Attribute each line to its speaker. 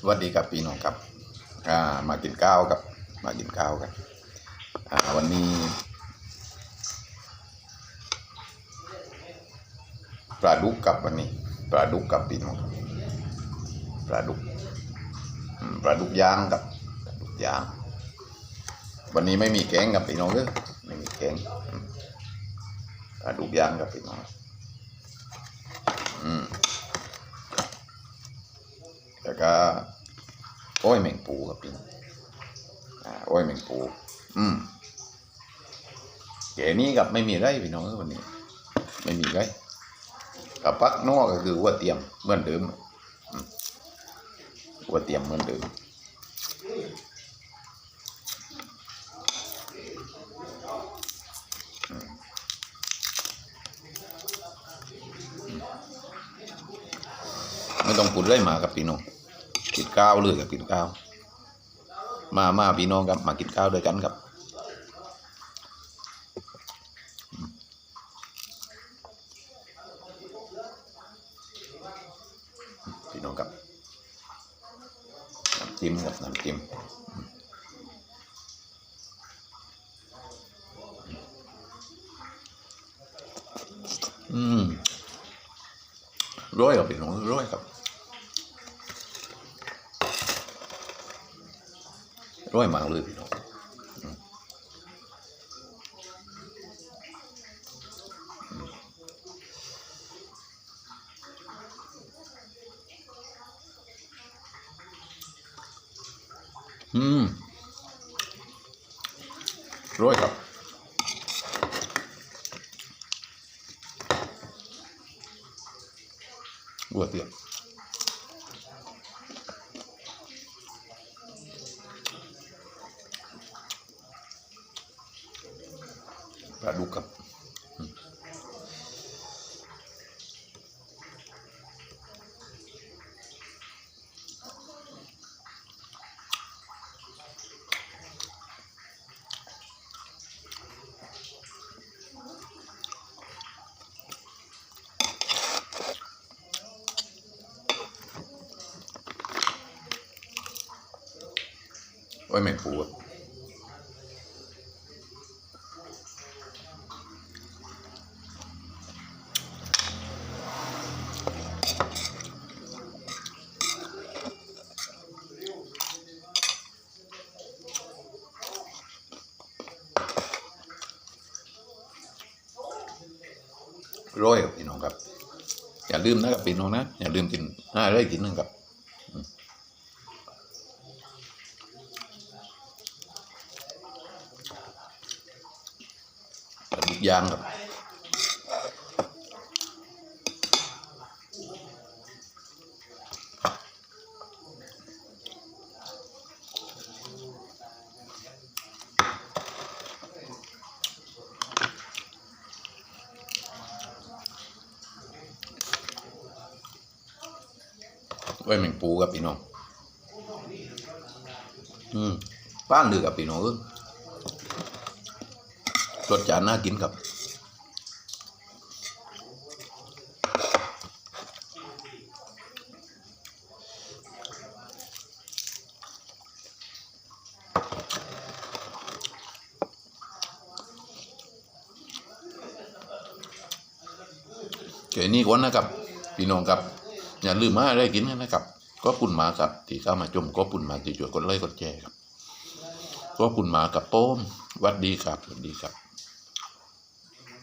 Speaker 1: สวัสดีครับพี่น้องครับอ่ามากินข้าวครับ มากินข้าวกันอ่าวันนี้ปลาดุกกับวันนี้ปลาดุกกับพี่น้องครับปลาดุกปลาดุกย่างกับปลาดุกย่าง วันนี้ไม่มีแกงกับพี่น้องเด้อไม่มีแกงปลาดุกย่างกับพี่น้องอืม แล้วก็โอ้ยแมงปูครับพี่น้องอ่าโอ้ยแมงปู อืมแกนี้กับไม่มีไรพี่น้องวันนี้ ไม่มีไรกับปักนอกก็คือวัวเตรียมเหมือนเดิมอืมวัวเตรียมเหมือนเดิมไม่ต้องพูดเลยมากับพี่น้อง กินข้าวเลยกับกินข้าวมามาพี่น้องครับมากินข้าวด้วยกันครับพี่น้องครับน้ำจิ้มกับน้ำจิ้มอืมร้อยครับพี่น้องร้อยครับ ร้อยมากเลยพี่น้องอืมอืมร้อยครับบัวเตียม ปลาดุกครับอืมโอ้ยแมงปูครั ร้อยครับพี่น้องครับ อย่าลืมนะครับพี่น้องนะ อย่าลืมกินห้าได้กินหนึ่งครับปลาดุกย่างครับ ไว้แมงปูกับพี่น้องอืมป้านดือกับพี่น้องรสจานน่ากินครับเจนี่คนนะครับ พี่น้องครับ อย่าลืมมาได้กินกันนะครับ ก็ปุ่นหมาครับที่เข้ามาจมก็ปุ่นหมาที่ช่วยกดไลค์กดแชร์ครับ ก็ปุ่นหมากับโป้มวัดดีครับสวัสดีครับ